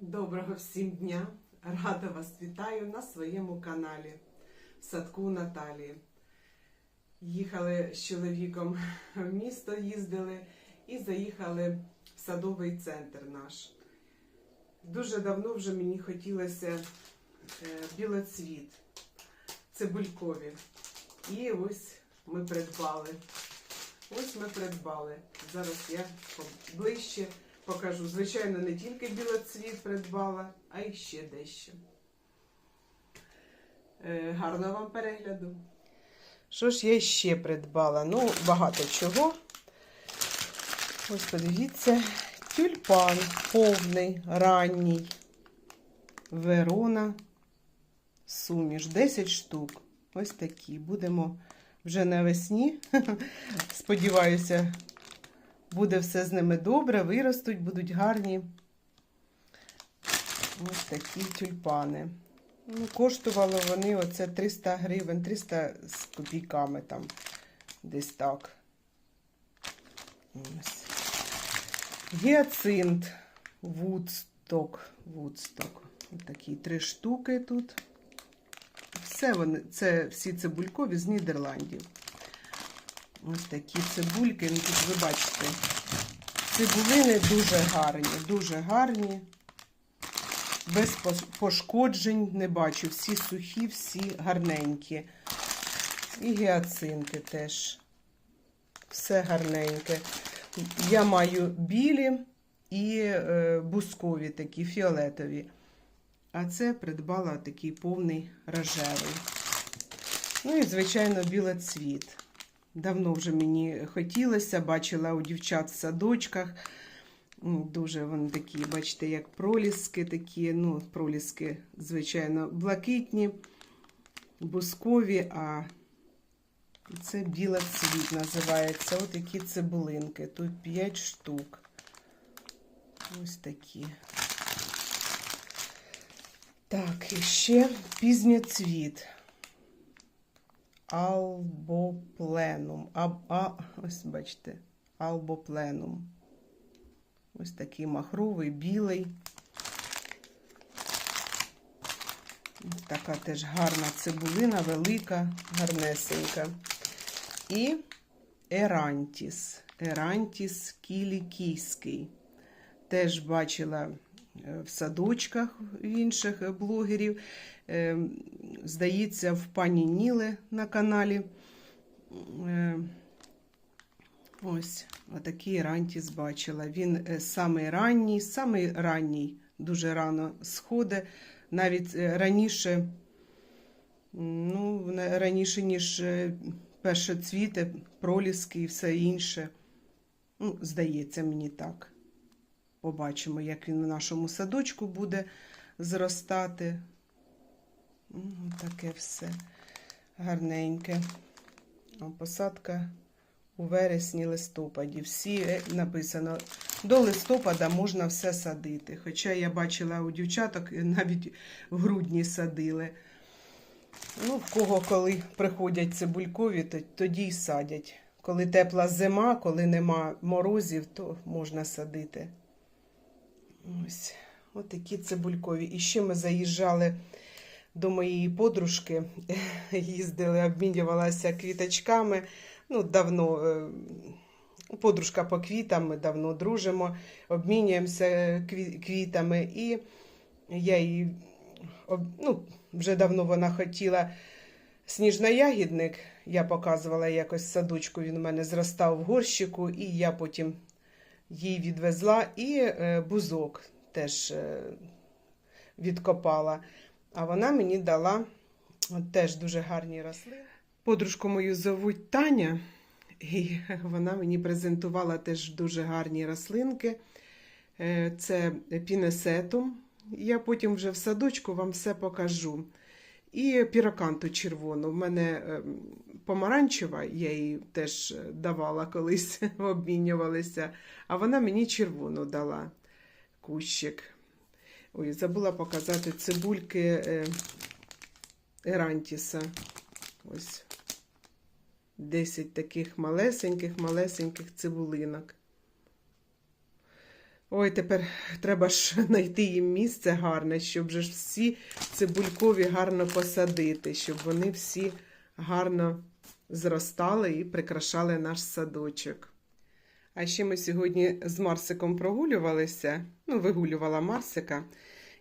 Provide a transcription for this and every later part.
Доброго всім дня! Рада вас вітаю на своєму каналі в садку Наталії. Їхали з чоловіком в місто, їздили і заїхали в садовий центр наш. Дуже давно вже мені хотілося е, білоцвіт, цибулькові. І ось ми придбали. Ось ми придбали. Зараз я ближче покажу. Звичайно, не тільки білоцвіт придбала, а й ще дещо. Е, гарного вам перегляду. Що ж я ще придбала? Ну, багато чого. Ось подивіться, тюльпан повний, ранній. Верона. Суміш. 10 штук. Ось такі. Будемо вже навесні. Сподіваюся, буде все з ними добре, виростуть, будуть гарні. Ось такі тюльпани. Ну, коштували вони оце 300 гривень, 300 з копійками там. Десь так. Ось. Гіацинт Вудсток. Вудсток. Ось такі три штуки тут. Все вони, це всі цибулькові з Нідерландів. Ось такі цибульки. Ну, тут ви бачите, цибулини дуже гарні, дуже гарні. Без пошкоджень не бачу. Всі сухі, всі гарненькі. І гіацинти теж. Все гарненьке. Я маю білі і е, бускові такі фіолетові. А це придбала такий повний рожевий. Ну і, звичайно, білоцвіт. Давно вже мені хотілося, бачила у дівчат в садочках. Дуже вони такі, бачите, як проліски такі, ну, проліски, звичайно, блакитні, бускові, а це білоцвіт називається. Ось такі цибулинки. Тут 5 штук. Ось такі. Так, і ще пізньоцвіт. Албопленум. А, а, ось бачите, албопленум. Ось такий махровий, білий. Така теж гарна цибулина, велика, гарнесенька. І Ерантіс. Ерантіс кілікійський. Теж бачила в садочках інших блогерів. Здається, в пані Ніли на каналі. Ось, отакий рантіс бачила. Він самий ранній, самий ранній, дуже рано сходить. Навіть раніше, ну, раніше, ніж перше цвіте, проліски і все інше. Ну, Здається, мені так. Побачимо, як він в нашому садочку буде зростати. Таке все гарненьке. Посадка у вересні, листопаді. Всі написано, до листопада можна все садити. Хоча я бачила у дівчаток, навіть в грудні садили. Ну, в кого, коли приходять цибулькові, то тоді й садять. Коли тепла зима, коли нема морозів, то можна садити. Ось, Ось такі цибулькові. І ще ми заїжджали до моєї подружки, їздили, обмінювалася квіточками. Ну, давно подружка по квітам, ми давно дружимо, обмінюємося квітами. І я їй ну, вже давно вона хотіла сніжноягідник. Я показувала якось садочку, він у мене зростав в горщику, і я потім їй відвезла і бузок теж відкопала. А вона мені дала теж дуже гарні рослини. Подружку мою зовуть Таня, і вона мені презентувала теж дуже гарні рослинки. Це пінесетум. Я потім вже в садочку вам все покажу. І піроканту червону. У мене помаранчева, я їй теж давала колись, обмінювалися, а вона мені червону дала кущик. Ой, забула показати цибульки Ерантіса. Ось 10 таких малесеньких, малесеньких цибулинок. Ой, тепер треба ж знайти їм місце гарне, щоб же всі цибулькові гарно посадити, щоб вони всі гарно зростали і прикрашали наш садочок. А ще ми сьогодні з Марсиком прогулювалися, ну, вигулювала Марсика.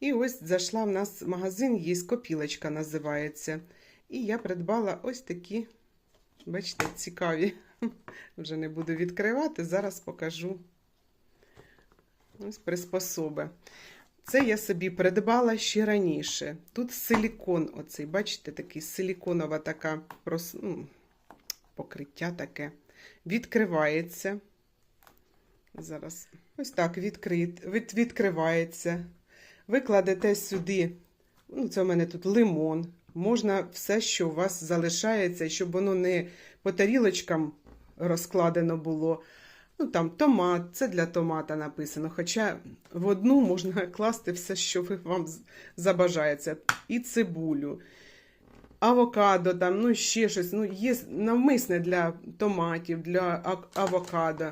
І ось зайшла в нас магазин, є копілочка називається. І я придбала ось такі, бачите, цікаві. Вже не буду відкривати, зараз покажу. Ось приспособи. Це я собі придбала ще раніше. Тут силікон, оцей, бачите, такий силіконова така ну, покриття таке. Відкривається. Зараз ось так відкрит... від... відкривається. Ви кладете сюди, ну, це у мене тут лимон. Можна все, що у вас залишається, щоб воно не по тарілочкам розкладено було. Ну, там томат, це для томата написано. Хоча в одну можна класти все, що вам забажається. І цибулю, авокадо, там, ну ще щось. Ну, є навмисне для томатів, для авокадо,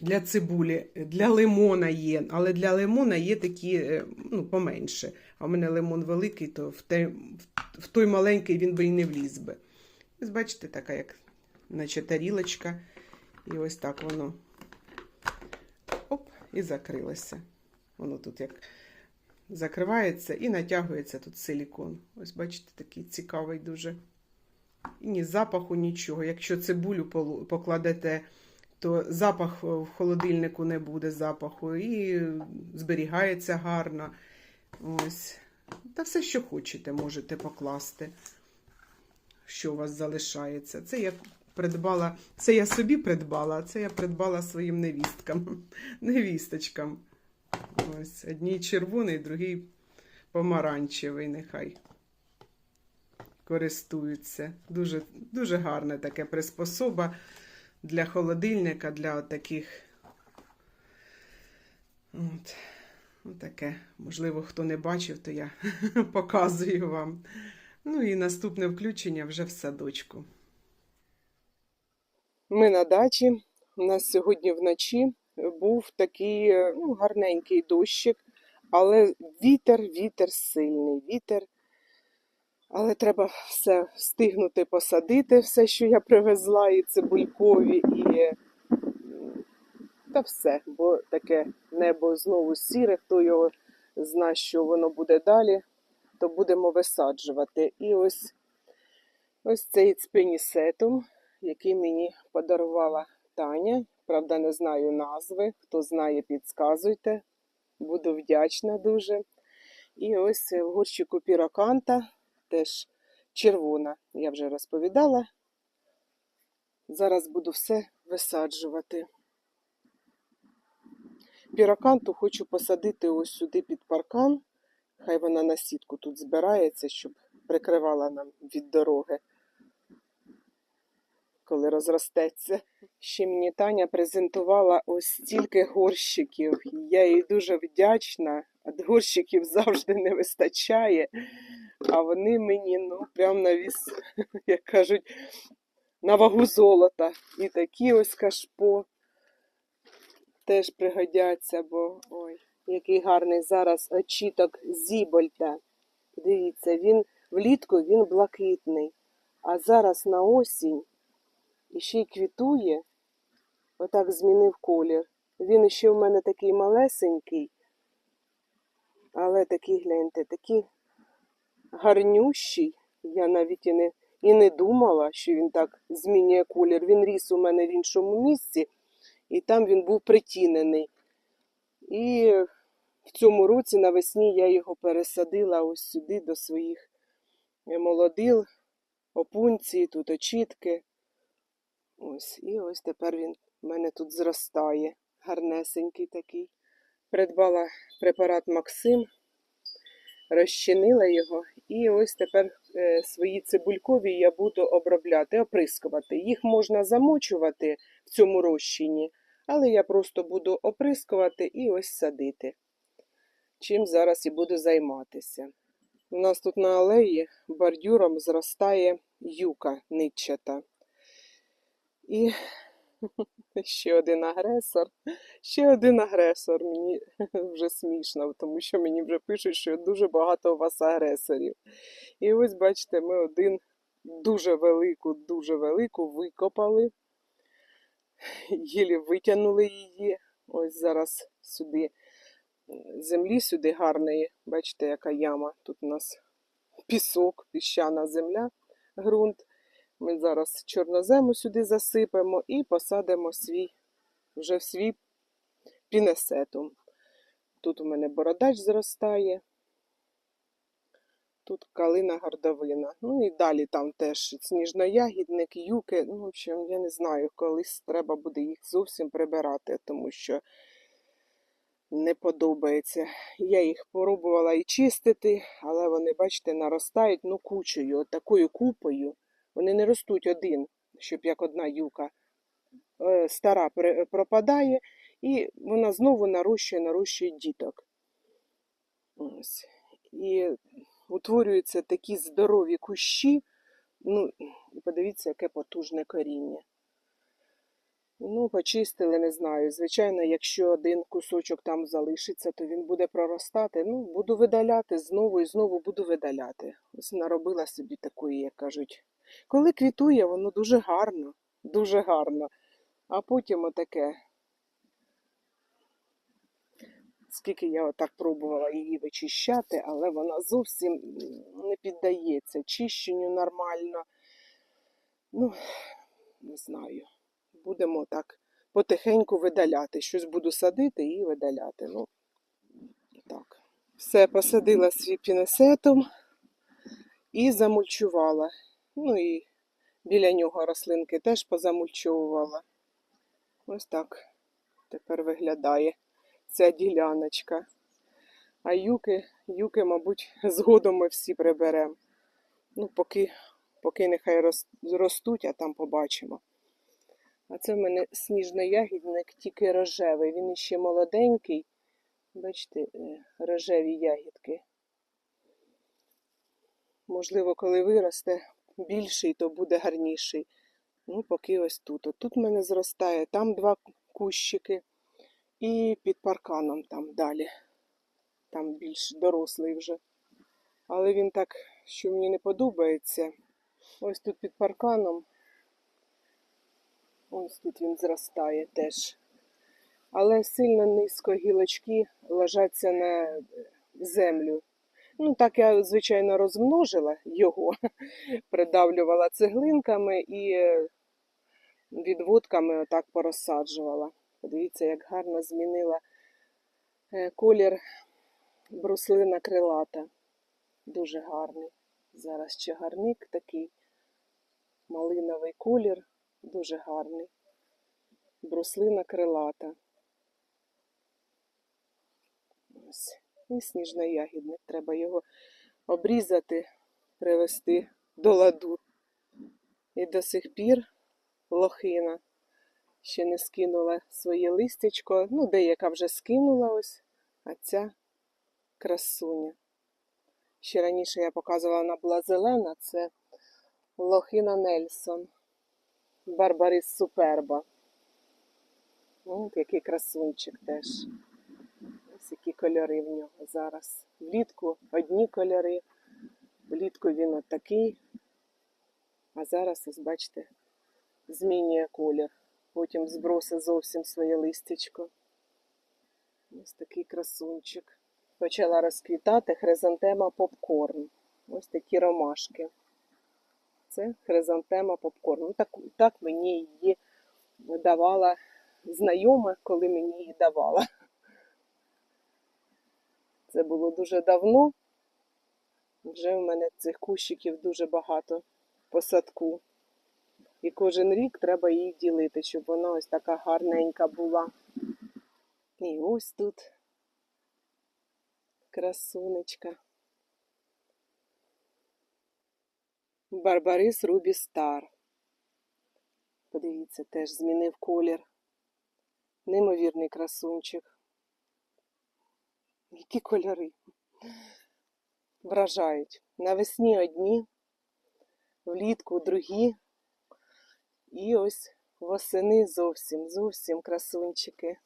для цибулі, для лимона є. Але для лимона є такі е, ну, поменше. А в мене лимон великий, то в, те, в той маленький він би і не вліз би. Ось бачите, така як наче тарілочка. І ось так воно оп, і закрилося. Воно тут як закривається і натягується тут силікон. Ось бачите, такий цікавий дуже. І ні запаху, нічого. Якщо цибулю покладете, то запах в холодильнику не буде запаху. І зберігається гарно. Ось. Та все, що хочете, можете покласти, що у вас залишається. Це я придбала, це я собі придбала, а це я придбала своїм невісткам, невісточкам. Ось одній червоний, другий помаранчевий, нехай користуються. Дуже, дуже гарне таке приспособа для холодильника, для таких. От. Таке, можливо, хто не бачив, то я показую вам. Ну і наступне включення вже в садочку. Ми на дачі. У нас сьогодні вночі був такий е, ну, гарненький дощик, але вітер, вітер сильний, вітер. Але треба все встигнути посадити, все, що я привезла, і цибулькові, і та все, бо таке небо знову сіре, хто його знає, що воно буде далі, то будемо висаджувати. І ось, ось цей цпенісетум, який мені подарувала Таня. Правда, не знаю назви. Хто знає, підсказуйте. Буду вдячна дуже. І ось в горщику піроканта теж червона, я вже розповідала. Зараз буду все висаджувати. Піроканту хочу посадити ось сюди під паркан. Хай вона на сітку тут збирається, щоб прикривала нам від дороги, коли розростеться. Ще мені Таня презентувала ось стільки горщиків. Я їй дуже вдячна. А горщиків завжди не вистачає. А вони мені, ну, прям на віс, як кажуть, на вагу золота. І такі ось кашпо теж пригодяться, бо ой, який гарний зараз очіток Зібольта. Дивіться, він влітку він блакитний, а зараз на осінь і ще й квітує, отак змінив колір. Він ще в мене такий малесенький, але такий, гляньте, такий гарнющий. Я навіть і не, і не думала, що він так змінює колір. Він ріс у мене в іншому місці, і там він був притінений. І в цьому році навесні я його пересадила ось сюди до своїх молодил, опунції, тут очітки. Ось, і ось тепер він в мене тут зростає. Гарнесенький такий. Придбала препарат Максим, розчинила його, і ось тепер е, свої цибулькові я буду обробляти, оприскувати. Їх можна замочувати в цьому розчині, але я просто буду оприскувати і ось садити. Чим зараз і буду займатися. У нас тут на алеї бордюром зростає юка нитчата. І Ще один агресор. Ще один агресор. Мені вже смішно, тому що мені вже пишуть, що дуже багато у вас агресорів. І ось бачите, ми один дуже велику, дуже велику викопали. Єлі витягнули її. Ось зараз сюди землі сюди гарної. Бачите, яка яма. Тут у нас пісок, піщана земля, ґрунт. Ми зараз чорнозему сюди засипемо і посадимо свій, вже в свій пінесетум. Тут у мене бородач зростає. Тут калина гордовина. Ну і далі там теж сніжноягідник, юки. Ну, в общем, я не знаю, колись треба буде їх зовсім прибирати, тому що не подобається. Я їх пробувала і чистити, але вони, бачите, наростають ну, кучею, такою купою. Вони не ростуть один, щоб як одна юка. Е, Стара пропадає, і вона знову нарощує, нарощує діток. Ось. І утворюються такі здорові кущі. Ну, подивіться, яке потужне коріння. Ну, почистили, не знаю. Звичайно, якщо один кусочок там залишиться, то він буде проростати. Ну, буду видаляти знову і знову буду видаляти. Ось наробила собі такої, як кажуть. Коли квітує, воно дуже гарно, дуже гарно. А потім отаке. Скільки я отак пробувала її вичищати, але вона зовсім не піддається чищенню нормально. Ну, не знаю. Будемо так потихеньку видаляти. Щось буду садити і видаляти. Ну, так. Все, посадила свій пінесетом і замульчувала. Ну і біля нього рослинки теж позамульчовувала. Ось так тепер виглядає ця діляночка. А юки, юки, мабуть, згодом ми всі приберемо. Ну, поки, поки нехай ростуть, а там побачимо. А це в мене сніжний ягідник, тільки рожевий. Він іще молоденький. Бачите, е, рожеві ягідки. Можливо, коли виросте більший, то буде гарніший. Ну, поки ось тут. От тут в мене зростає, там два кущики. І під парканом там далі. Там більш дорослий вже. Але він так, що мені не подобається. Ось тут під парканом. Ось тут він зростає теж. Але сильно низько гілочки ложаться на землю. Ну, так я, звичайно, розмножила його, придавлювала цеглинками і відводками отак порозсаджувала. Подивіться, як гарно змінила е, колір бруслина крилата. Дуже гарний. Зараз чагарник такий, малиновий колір, дуже гарний. Бруслина крилата. Ось. І сніжний ягідник. Треба його обрізати, привести до ладу. І до сих пір лохина ще не скинула своє листячко. Ну, деяка вже скинула ось, а ця красуня. Ще раніше я показувала, вона була зелена, це лохина Нельсон. Барбарис Суперба. От який красунчик теж. Ось які кольори в нього зараз. Влітку одні кольори, влітку він отакий, а зараз, ось бачите, змінює колір. Потім збросить зовсім своє листячко. Ось такий красунчик. Почала розквітати хризантема попкорн. Ось такі ромашки. Це хризантема попкорн. Ну, так, так мені її давала знайома, коли мені її давала. Це було дуже давно. Вже в мене цих кущиків дуже багато по садку. І кожен рік треба її ділити, щоб вона ось така гарненька була. І ось тут красунечка. Барбарис Рубі Стар. Подивіться, теж змінив колір. Неймовірний красунчик. Які кольори вражають. Навесні одні, влітку другі. І ось восени зовсім, зовсім красунчики.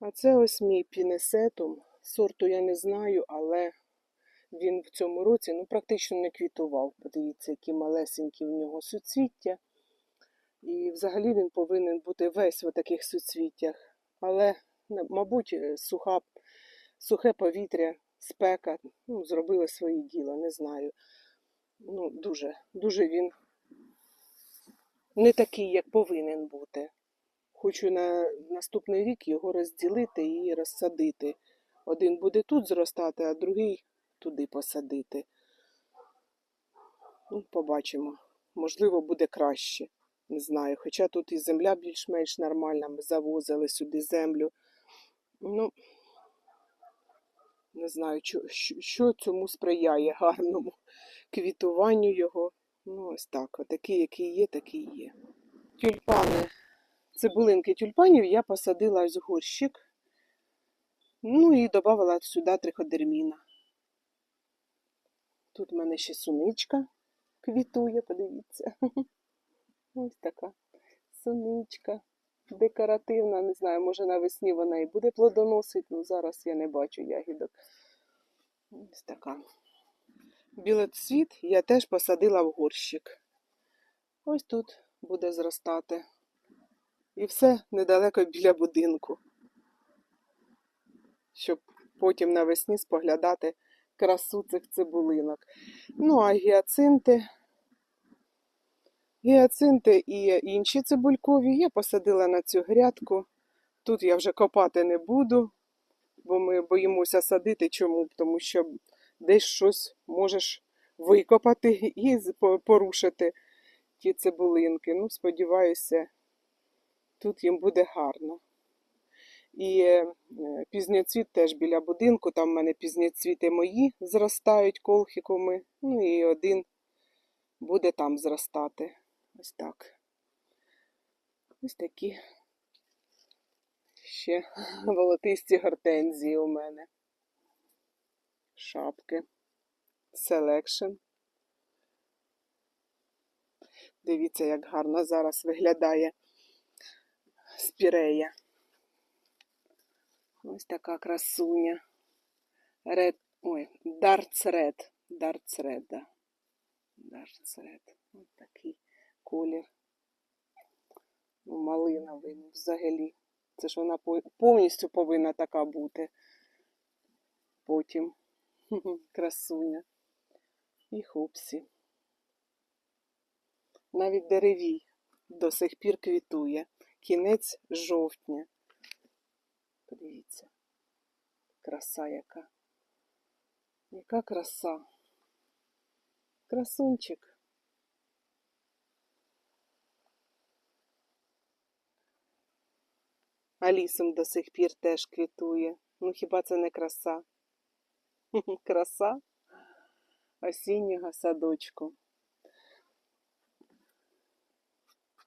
А це ось мій пінесетум. Сорту я не знаю, але він в цьому році ну, практично не квітував. Подивіться, які малесенькі в нього суцвіття. І взагалі він повинен бути весь в таких суцвіттях. Але, мабуть, е, суха, сухе повітря, спека ну, зробили своє діло, не знаю. Ну, дуже, дуже він не такий, як повинен бути. Хочу на наступний рік його розділити і розсадити. Один буде тут зростати, а другий туди посадити. Ну, побачимо. Можливо, буде краще. Не знаю. Хоча тут і земля більш-менш нормальна, ми завозили сюди землю. Ну, не знаю, що, що, цьому сприяє гарному квітуванню його. Ну, ось так. Отакий, який є, такий є. Тюльпани. Цибулинки тюльпанів я посадила ось горщик. Ну і додала сюди триходерміна. Тут в мене ще суничка квітує, подивіться. Ось така суничка. Декоративна, не знаю, може навесні вона і буде плодоносити, ну зараз я не бачу ягідок. Ось така. Білоцвіт я теж посадила в горщик. Ось тут буде зростати. І все недалеко біля будинку. Щоб потім навесні споглядати красу цих цибулинок. Ну, а гіацинти. Гіацинти і інші цибулькові я посадила на цю грядку. Тут я вже копати не буду, бо ми боїмося садити. Чому? Тому що десь щось можеш викопати і порушити ті цибулинки. Ну, сподіваюся, тут їм буде гарно. І е, пізньоцвіт теж біля будинку, там в мене пізньоцвіти мої зростають колхіками, ну і один буде там зростати. Ось так. Ось такі ще волотисті гортензії у мене. Шапки. Селекшн. Дивіться, як гарно зараз виглядає спірея. Ось така красуня. Ред, ой, Darts Red. Darts Red, да. Darts Red. Ось такий колір. Ну, малиновий ну, взагалі. Це ж вона повністю повинна така бути. Потім. Красуня. І хопсі. Навіть деревій до сих пір квітує. Кінець жовтня. Подивіться. Краса яка. Яка краса. Красунчик. Алісом до сих пір теж квітує. Ну хіба це не краса? Краса осіннього садочку.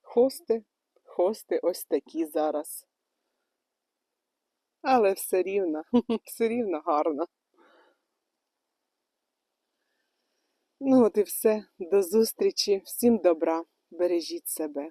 Хости, хости ось такі зараз. Але все рівно, все рівно гарно. Ну от і все. До зустрічі. Всім добра. Бережіть себе.